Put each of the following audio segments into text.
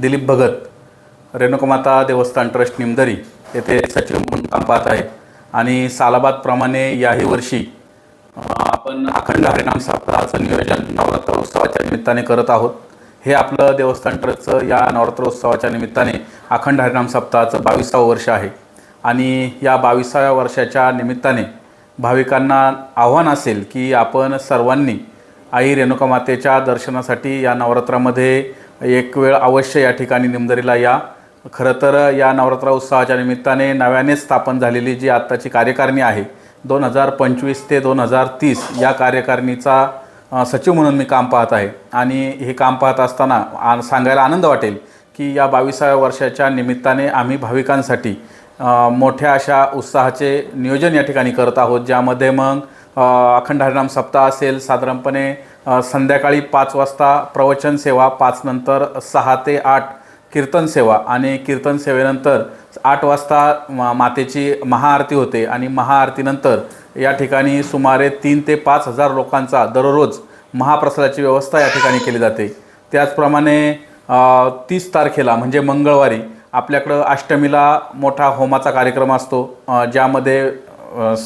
दिलीप भगत रेणुकामाता देवस्थान ट्रस्ट निमदरी येथे सचिव म्हणून काम पाहत आहे. आणि सालाबादप्रमाणे याही वर्षी आपण अखंड हरिनाम सप्ताहाचं नियोजन नवरात्र उत्सवाच्या निमित्ताने करत आहोत. हे आपलं देवस्थान ट्रस्टचं या नवरात्रोत्सवाच्या निमित्ताने अखंड हरिनाम सप्ताहाचं बावीसावं वर्ष आहे. आणि या बावीसाव्या वर्षाच्या निमित्ताने भाविकांना आव्हान असेल की आपण सर्वांनी आई रेणुका मातेच्या दर्शनासाठी या नवरात्रामध्ये एक वेळ अवश्य या ठिकाणी निमदरीला या. खरं तर या नवरात्र उत्सवाच्या निमित्ताने नव्याने स्थापन झालेली जी आत्ताची कार्यकारिणी आहे दोन हजार पंचवीस ते दोन हजार तीस या कार्यकारिणीचा सचिव म्हणून मी काम पाहत आहे. आणि हे काम पाहत असताना आ सांगायला आनंद वाटेल की या बावीसाव्या वर्षाच्या निमित्ताने आम्ही भाविकांसाठी मोठ्या अशा उत्साहाचे नियोजन या ठिकाणी करत आहोत ज्यामध्ये मग अखंड हरिनाम सप्ताह असेल साधारणपणे संध्याकाळी पाच वाजता प्रवचन सेवा पाचनंतर सहा ते आठ कीर्तन सेवा आणि कीर्तन सेवेनंतर आठ वाजता मातेची महाआरती होते आणि महाआरतीनंतर या ठिकाणी सुमारे तीन ते पाच हजार लोकांचा दररोज महाप्रसादाची व्यवस्था या ठिकाणी केली जाते. त्याचप्रमाणे तीस तारखेला म्हणजे मंगळवारी आपल्याकडं अष्टमीला मोठा होमाचा कार्यक्रम असतो ज्यामध्ये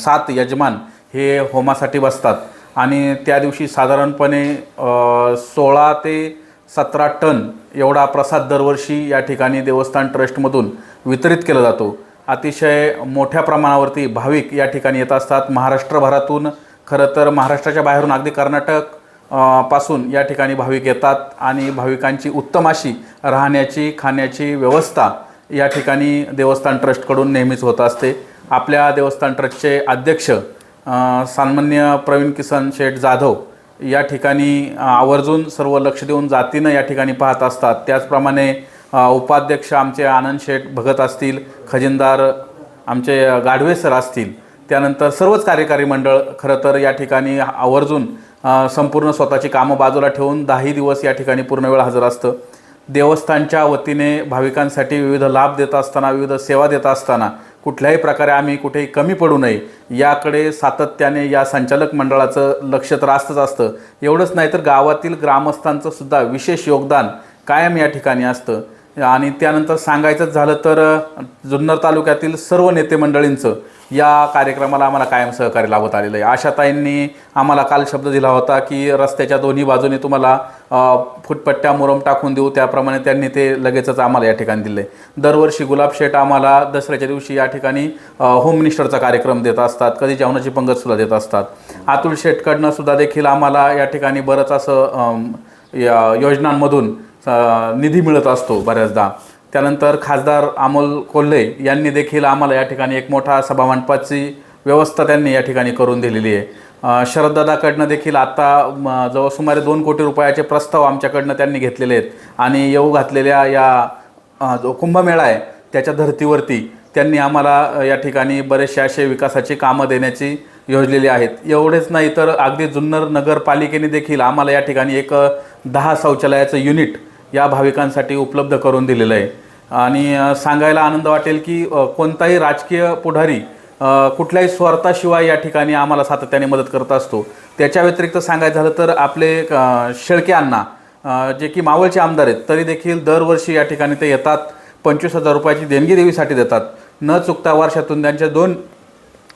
सात यजमान हे होमासाठी बसतात. आणि त्या दिवशी साधारणपणे सोळा ते सतरा टन एवढा प्रसाद दरवर्षी या ठिकाणी देवस्थान ट्रस्टमधून वितरित केला जातो. अतिशय मोठ्या प्रमाणावरती भाविक या ठिकाणी येत असतात. महाराष्ट्रभरातून खरं तर महाराष्ट्राच्या बाहेरून अगदी कर्नाटकपासून या ठिकाणी भाविक येतात आणि भाविकांची उत्तम अशी राहण्याची खाण्याची व्यवस्था या ठिकाणी देवस्थान ट्रस्टकडून नेहमीच होत असते. आपल्या देवस्थान ट्रस्टचे अध्यक्ष सन्मान्य प्रवीण किसन शेठ जाधव या ठिकाणी आवर्जून सर्व लक्ष देऊन जातीनं या ठिकाणी पाहत असतात. त्याचप्रमाणे उपाध्यक्ष आमचे आनंद शेठ भगत असतील खजिनदार आमचे गाढवे सर असतील. त्यानंतर सर्वच कार्यकारी मंडळ खरं तर या ठिकाणी आवर्जून संपूर्ण स्वतःची कामं बाजूला ठेवून दहाही दिवस या ठिकाणी पूर्ण वेळ हजर असतं. देवस्थानच्या वतीने भाविकांसाठी विविध लाभ देत असताना विविध सेवा देत असताना कुठल्याही प्रकारे आम्ही कुठेही कमी पडू नये याकडे सातत्याने या संचालक मंडळाचं लक्ष तर असतंच असतं. एवढंच नाही तर गावातील ग्रामस्थांचं सुद्धा विशेष योगदान कायम या ठिकाणी असतं. आणि त्यानंतर सांगायचंच झालं तर जुन्नर तालुक्यातील सर्व नेते मंडळींचं या कार्यक्रमाला आम्हाला कायम सहकार्य लाभत आलेलं आहे. आशाताईंनी आम्हाला काल शब्द दिला होता की रस्त्याच्या दोन्ही बाजूने तुम्हाला फुटपट्ट्या मुरम टाकून देऊ. त्याप्रमाणे त्यांनी ते लगेचच आम्हाला या ठिकाणी दिले दरवर्षी गुलाब शेठ आम्हाला दसऱ्याच्या दिवशी या ठिकाणी होम मिनिस्टरचा कार्यक्रम देत असतात. कधी जेवणाची पंगतसुद्धा देत असतात. अतुल शेठकडनं सुद्धा देखील आम्हाला या ठिकाणी बरंच असं या योजनांमधून निधी मिळत असतो बऱ्याचदा. त्यानंतर खासदार अमोल कोल्हे यांनी देखील आम्हाला या ठिकाणी एक मोठा सभामंडपाची व्यवस्था त्यांनी या ठिकाणी करून दिलेली आहे. शरददादाकडनं देखील आत्ता जवळ सुमारे दोन कोटी रुपयाचे प्रस्ताव आमच्याकडनं त्यांनी घेतलेले आहेत. आणि येऊ घातलेल्या या जो कुंभमेळा आहे त्याच्या धर्तीवरती त्यांनी आम्हाला या ठिकाणी बरेचसे असे विकासाची कामं देण्याची योजलेली आहेत. एवढेच नाही तर अगदी जुन्नर नगरपालिकेने देखील आम्हाला या ठिकाणी एक दहा शौचालयाचं युनिट या भाविकांसाठी उपलब्ध करून दिलेलं आहे. आणि सांगायला आनंद वाटेल की कोणताही राजकीय पुढारी कुठल्याही स्वार्थाशिवाय या ठिकाणी आम्हाला सातत्याने मदत करत असतो. त्याच्या व्यतिरिक्त सांगायचं झालं तर आपले शेळके अण्णा जे की मावळचे आमदार आहेत तरी देखील दरवर्षी या ठिकाणी ते येतात पंचवीस हजार रुपयाची देणगी देवीसाठी देतात. न चुकता वर्षातून त्यांच्या दोन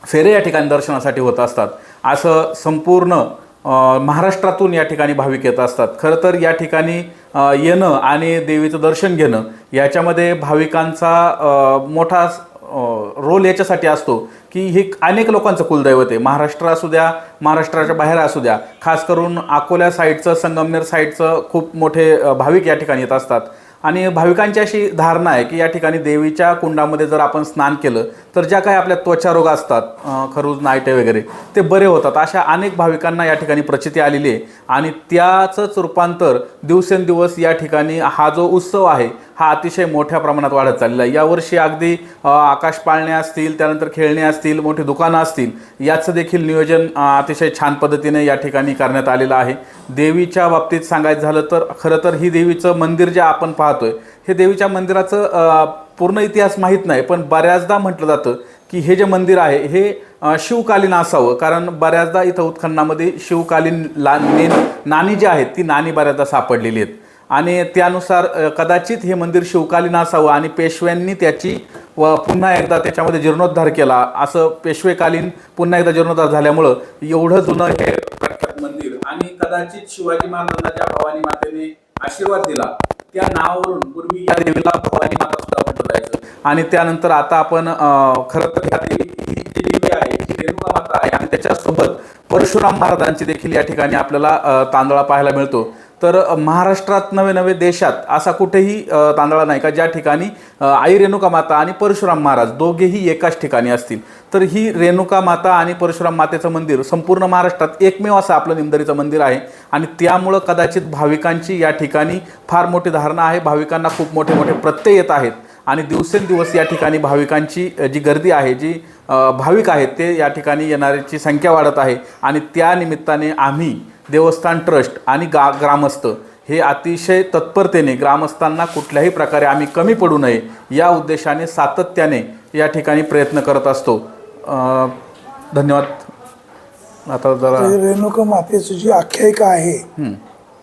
फेरे या ठिकाणी दर्शनासाठी होत असतात. असं संपूर्ण महाराष्ट्रातून या ठिकाणी भाविक येत असतात. खरं तर या ठिकाणी येणं आणि देवीचं दर्शन घेणं याच्यामध्ये भाविकांचा मोठा रोल याच्यासाठी असतो की हे अनेक लोकांचं कुलदैवत आहे. महाराष्ट्र असू द्या महाराष्ट्राच्या बाहेर असू द्या. खास करून अकोल्या साईडचं संगमनेर साईडचं खूप मोठे भाविक या ठिकाणी येत असतात. आणि भाविकांची अशी धारणा आहे की या ठिकाणी देवीच्या कुंडामध्ये जर आपण स्नान केलं तर ज्या काही आपल्या त्वचारोग असतात खरूज नायटे वगैरे ते बरे होतात. अशा अनेक भाविकांना या ठिकाणी प्रचिती आलेली आहे. आणि त्याचंच रूपांतर दिवसेंदिवस या ठिकाणी हा जो उत्सव आहे हा अतिशय मोठ्या प्रमाणात वाढत चाललेला आहे. यावर्षी अगदी आकाश पाळणे असतील त्यानंतर खेळणे असतील मोठी दुकानं असतील याचं देखील नियोजन अतिशय छान पद्धतीने या ठिकाणी करण्यात आलेलं आहे. देवीच्या बाबतीत सांगायचं झालं तर खरं तर ही देवीचं मंदिर जे आपण पाहतोय हे देवीच्या मंदिराचं पूर्ण इतिहास माहीत नाही पण बऱ्याचदा म्हटलं जातं की हे जे मंदिर आहे हे शिवकालीन असावं. कारण बऱ्याचदा इथं उत्खननामध्ये शिवकालीन ला ने नाणी जी आहेत ती नाणी बऱ्याचदा सापडलेली आहेत. आणि त्यानुसार कदाचित हे मंदिर शिवकालीन असावं आणि पेशव्यांनी त्याची व पुन्हा एकदा त्याच्यामध्ये जीर्णोद्धार केला. असं पेशवेकालीन पुन्हा एकदा जीर्णोद्धार झाल्यामुळं एवढं जुनं हे प्रख्यात मंदिर आणि कदाचित शिवाजी महाराजांच्या भवानी मातेने आशीर्वाद दिला. त्या नावावरून पूर्वी या देवीला भवानी माता सुद्धा म्हटलं जायचं. आणि त्यानंतर आता आपण खरं तर ह्या देवी ही जी देवी आहे ही रेणुका माता आहे आणि त्याच्यासोबत परशुराम महाराजांची देखील या ठिकाणी आपल्याला तांदळा पाहायला मिळतो. तर महाराष्ट्रात नवे नवे देशात असा कुठेही तांदळा नाही का? ज्या ठिकाणी आई रेणुका माता आणि परशुराम महाराज दोघेही एकाच ठिकाणी असतील. तर ही रेणुका माता आणि परशुराम मातेचं मंदिर संपूर्ण महाराष्ट्रात एकमेव असं आपलं निमदरीचं मंदिर आहे. आणि त्यामुळं कदाचित भाविकांची या ठिकाणी फार मोठी धारणा आहे. भाविकांना खूप मोठे मोठे प्रत्यय येत आहेत. आणि दिवसेंदिवस या ठिकाणी भाविकांची जी गर्दी आहे जी भाविक आहेत ते या ठिकाणी येणाऱ्याची संख्या वाढत आहे. आणि त्या निमित्ताने आम्ही देवस्थान ट्रस्ट आणि गा ग्रामस्थ हे अतिशय तत्परतेने ग्रामस्थांना कुठल्याही प्रकारे आम्ही कमी पडू नये या उद्देशाने सातत्याने या ठिकाणी प्रयत्न करत असतो. धन्यवाद. आता जरा रेणुका मातेची जी आख्यायिका आहे.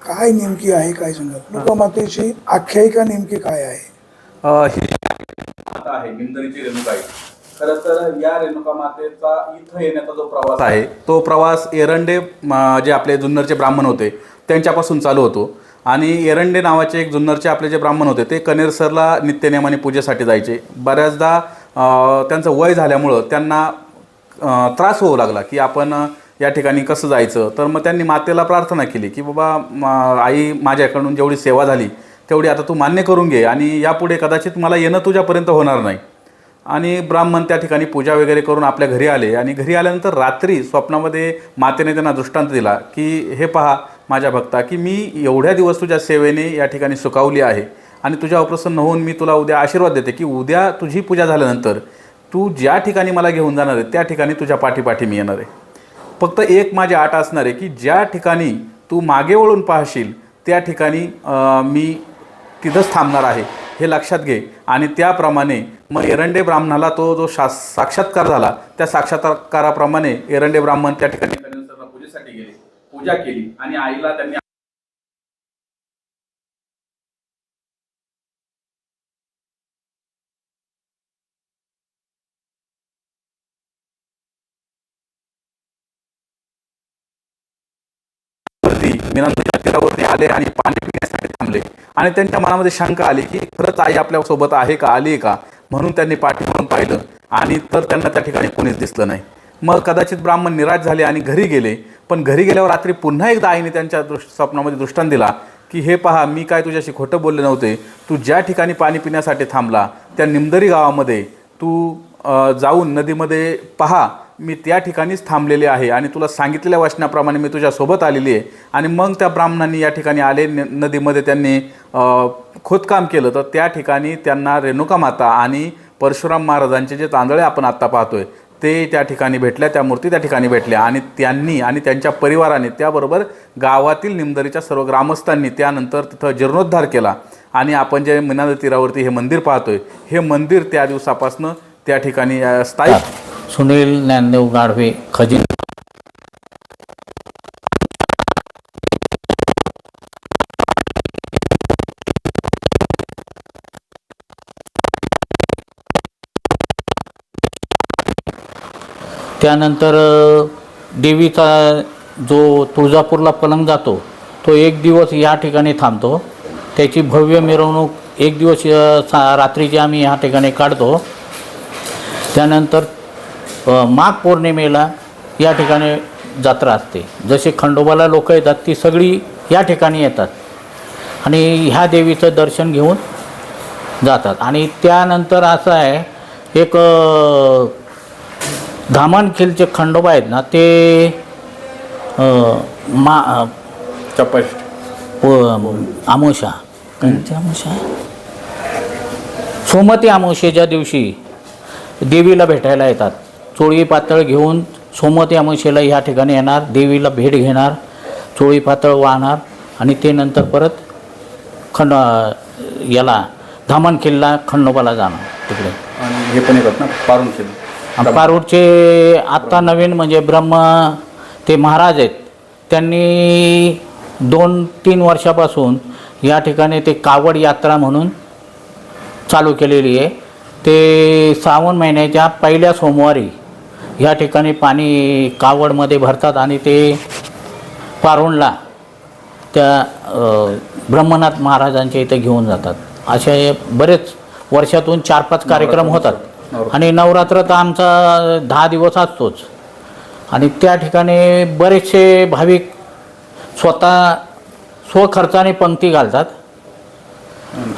काय नेमकी आहे काय सांगा रेणुका मातेची आख्यायिका नेमकी काय आहे? ही आहे निमदरीची रेणुका आहे. खरं तर या रेणुका मातेचा इथं येण्याचा जो प्रवास आहे तो प्रवास एरंडे जे आपले जुन्नरचे ब्राह्मण होते त्यांच्यापासून चालू होतो. आणि एरंडे नावाचे एक जुन्नरचे आपले जे ब्राह्मण होते ते कनेरसरला नित्यनेमाने पूजेसाठी जायचे. बऱ्याचदा त्यांचं वय झाल्यामुळं त्यांना त्रास होऊ लागला की आपण या ठिकाणी कसं जायचं? तर मग त्यांनी मातेला प्रार्थना केली की बाबा आई माझ्याकडून जेवढी सेवा झाली तेवढी आता तू मान्य करून घे आणि यापुढे कदाचित मला येणं तुझ्यापर्यंत होणार नाही. आणि ब्राह्मण त्या ठिकाणी पूजा वगैरे करून आपल्या घरी आले. आणि घरी आल्यानंतर रात्री स्वप्नामध्ये मातेने त्यांना दृष्टांत दिला की हे पहा माझ्या भक्ता की मी एवढ्या दिवस तुझ्या सेवेने या ठिकाणी सुकावली आहे आणि तुझ्या प्रसन्न होऊन मी तुला उद्या आशीर्वाद देते की उद्या तुझी पूजा झाल्यानंतर तू ज्या ठिकाणी मला घेऊन जाणार आहे त्या ठिकाणी तुझ्या पाठीपाठी मी येणार आहे. फक्त एक माझी आट असणार आहे की ज्या ठिकाणी तू मागे वळून पाहशील त्या ठिकाणी मी तिथंच थांबणार आहे. हे लक्षात घे. आणि त्याप्रमाणे मग एरंडे ब्राह्मणाला तो जो शा साक्षात्कार झाला त्या साक्षात्काराप्रमाणे एरंडे ब्राह्मण त्या ठिकाणी पूजेसाठी गेले. पूजा केली आणि आईला त्यांनी विनंती आले आणि पाणी आणि त्यांच्या मनामध्ये शंका आली की खरंच आई आपल्यासोबत आहे का आली आहे का? म्हणून त्यांनी पाठीवरून पाहिलं आणि तर त्यांना त्या ठिकाणी कोणीच दिसलं नाही. मग कदाचित ब्राह्मण निराश झाले आणि घरी गेले पण घरी गेल्यावर रात्री पुन्हा एकदा आईने त्यांच्या दृष्ट स्वप्नामध्ये दृष्टांत दिला की हे पहा मी काय तुझ्याशी खोटं बोलले नव्हते. तू ज्या ठिकाणी पाणी पिण्यासाठी थांबला त्या निमदरी गावामध्ये तू जाऊन नदीमध्ये पहा मी त्या ठिकाणीच थांबलेले आहे आणि तुला सांगितलेल्या वचनाप्रमाणे मी तुझ्यासोबत आलेली आहे. आणि मग त्या ब्राह्मणांनी या ठिकाणी आले न- नदीमध्ये त्यांनी खोदकाम केलं. तर त्या ठिकाणी त्यांना रेणुका माता आणि परशुराम महाराजांचे जे तांदळे आपण आत्ता पाहतोय ते त्या ठिकाणी भेटल्या त्या मूर्ती त्या ठिकाणी भेटल्या. आणि त्यांनी आणि त्यांच्या परिवाराने त्याबरोबर गावातील निमदरीच्या सर्व ग्रामस्थांनी त्यानंतर तिथं जीर्णोद्धार केला. आणि आपण जे मीनाद तीरावरती हे मंदिर पाहतोय हे मंदिर त्या दिवसापासनं त्या ठिकाणी स्थायिक सुनील ज्ञानदेव गाढवे खजिन. त्यानंतर देवीचा जो तुळजापूरला पलंग जातो तो एक दिवस या ठिकाणी थांबतो. त्याची भव्य मिरवणूक एक दिवस सा रात्रीची आम्ही ह्या ठिकाणी काढतो. त्यानंतर माघ पौर्णिमेला या ठिकाणी जत्रा असते. जसे खंडोबाला लोक येतात ती सगळी या ठिकाणी येतात. आणि ह्या देवीचं दर्शन घेऊन जातात. आणि त्यानंतर असं आहे एक धामणखिलचे खंडोबा आहेत ना ते अ, मा चपष्ट. व आमोशा. कोणती आमोशा? सोमती आमोशेच्या दिवशी देवीला भेटायला येतात. चोळी पातळ घेऊन सोमती आमोशेला ह्या ठिकाणी येणार देवीला भेट घेणार चोळी पातळ वाहणार आणि ते नंतर परत खंड याला धामण किल्ला खंडोबाला जाणार तिकडे. आणि हे पण येतात ना पारून आणि पारूरचे आत्ता नवीन म्हणजे ब्रह्म ते महाराज आहेत त्यांनी दोन तीन वर्षापासून या ठिकाणी ते कावड यात्रा म्हणून चालू केलेली आहे. ते श्रावण महिन्याच्या पहिल्या सोमवारी या ठिकाणी पाणी कावडमध्ये भरतात आणि ते पारोणला त्या ब्रह्मनाथ महाराजांच्या इथे घेऊन जातात. असे बरेच वर्षातून चार पाच कार्यक्रम होतात. आणि नवरात्र तर आमचा दहा दिवस असतोच. आणि त्या ठिकाणी बरेचसे भाविक स्वतः स्वखर्चाने पंक्ती घालतात.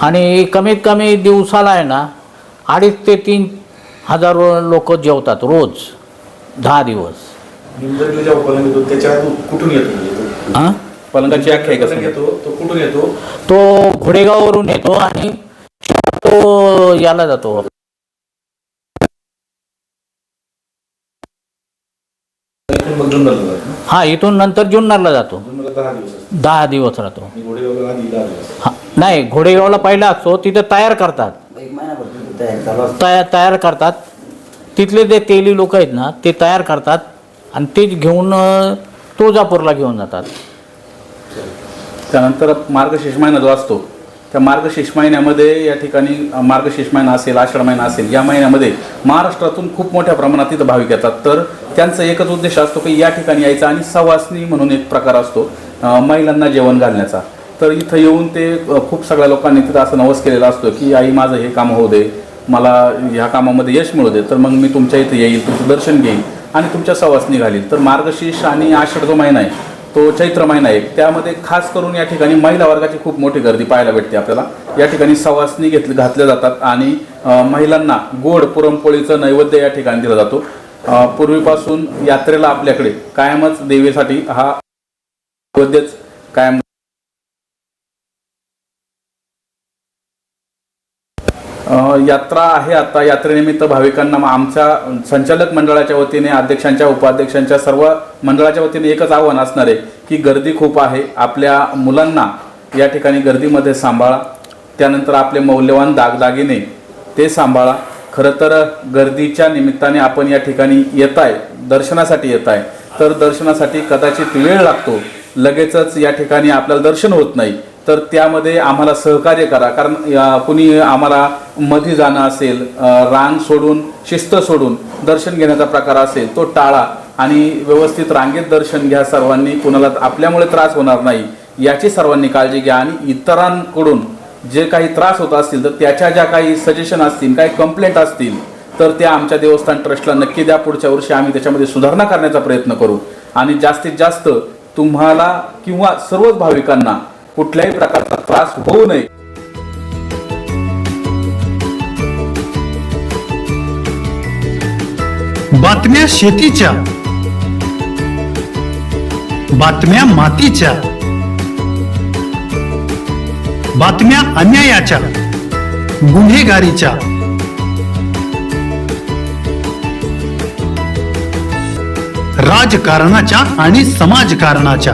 आणि कमीत कमी दिवसाला आहे ना अडीच ते तीन हजार लोक जेवतात रोज. दहा दिवस. निमजरीला जेव्हा पलंग येतो त्याच्या आत कुठून येतो म्हणजे तो? हां पलंगाची आख्यायिका पलंग सांगा. येतो तो कुठून येतो? तो घोडेगाववरून येतो आणि तो याला जातो. इथून मग जुन्नरला जातो ना? हा इथून नंतर जुन्नरला जातो. जुन्नरला दहा दिवस असतो. दहा दिवस राहतो. आणि घोडेगावला आधी दहा दिवस हा नाही घोडेगावला पहिला असतो तिथे तयार करतात. एक महिनाभर तिथे तयार चालू असतं. तयार तयार करतात. तिथले जे तेली लोक आहेत ना ते तयार करतात आणि ते घेऊन तुळजापूरला घेऊन जातात. त्यानंतर मार्गशीर्ष महिना जो असतो त्या मार्गशीर्ष महिन्यामध्ये या ठिकाणी मार्गशीर्ष महिना असेल आषाढ महिना असेल या महिन्यामध्ये महाराष्ट्रातून खूप मोठ्या प्रमाणात तिथं भाविक येतात. तर त्यांचा एकच उद्देश असतो की या ठिकाणी यायचा आणि सवासनी म्हणून एक प्रकार असतो महिलांना जेवण घालण्याचा. तर इथं येऊन ते खूप सगळ्या लोकांनी तिथं असं नवस केलेला असतो की आई माझं हे काम होऊ दे. मला ह्या कामामध्ये यश मिळू दे तर मग मी तुमच्या इथे येईल तुमचं दर्शन घेईल आणि तुमच्या सवासनी घालील तर मार्गशीर्ष आणि आषाढ जो महिना आहे तो चैत्र महिना आहे त्यामध्ये खास करून या ठिकाणी महिला वर्गाची खूप मोठी गर्दी पाहायला भेटते आपल्याला. या ठिकाणी सवासनी घेतली घातल्या जातात आणि महिलांना गोड पुरणपोळीचं नैवेद्य या ठिकाणी दिला जातो. पूर्वीपासून यात्रेला आपल्याकडे कायमच देवीसाठी हा नैवेद्यच कायम यात्रा आहे आता. यात्रेनिमित्त भाविकांना मग आमच्या संचालक मंडळाच्या वतीने अध्यक्षांच्या उपाध्यक्षांच्या सर्व मंडळाच्या वतीने एकच आव्हान असणार आहे की गर्दी खूप आहे. आपल्या मुलांना या ठिकाणी गर्दीमध्ये सांभाळा. त्यानंतर आपले मौल्यवान दागदागिने ते सांभाळा. खरं तर गर्दीच्या निमित्ताने आपण या ठिकाणी येत आहे दर्शनासाठी येत आहे तर दर्शनासाठी कदाचित वेळ लागतो. लगेचच या ठिकाणी आपल्याला दर्शन होत नाही. तर त्यामध्ये आम्हाला सहकार्य करा. कारण कुणी आम्हाला मध्ये जाणं असेल रांग सोडून शिस्त सोडून दर्शन घेण्याचा प्रकार असेल तो टाळा आणि व्यवस्थित रांगेत दर्शन घ्या सर्वांनी. कुणाला आपल्यामुळे त्रास होणार नाही याची सर्वांनी काळजी घ्या आणि इतरांकडून जे काही त्रास होत असतील तर त्याच्या ज्या काही सजेशन असतील काही कंप्लेंट असतील तर त्या आमच्या देवस्थान ट्रस्टला नक्की द्या. पुढच्या वर्षी आम्ही त्याच्यामध्ये सुधारणा करण्याचा प्रयत्न करू. आणि जास्तीत जास्त तुम्हाला किंवा सर्वच भाविकांना कुठल्याही प्रकारचा त्रास होऊ नये. बातम्या शेतीच्या. बातम्या मातीच्या. बातम्या अन्यायाच्या. गुन्हेगारीच्या. राजकारणाच्या आणि समाजकारणाच्या.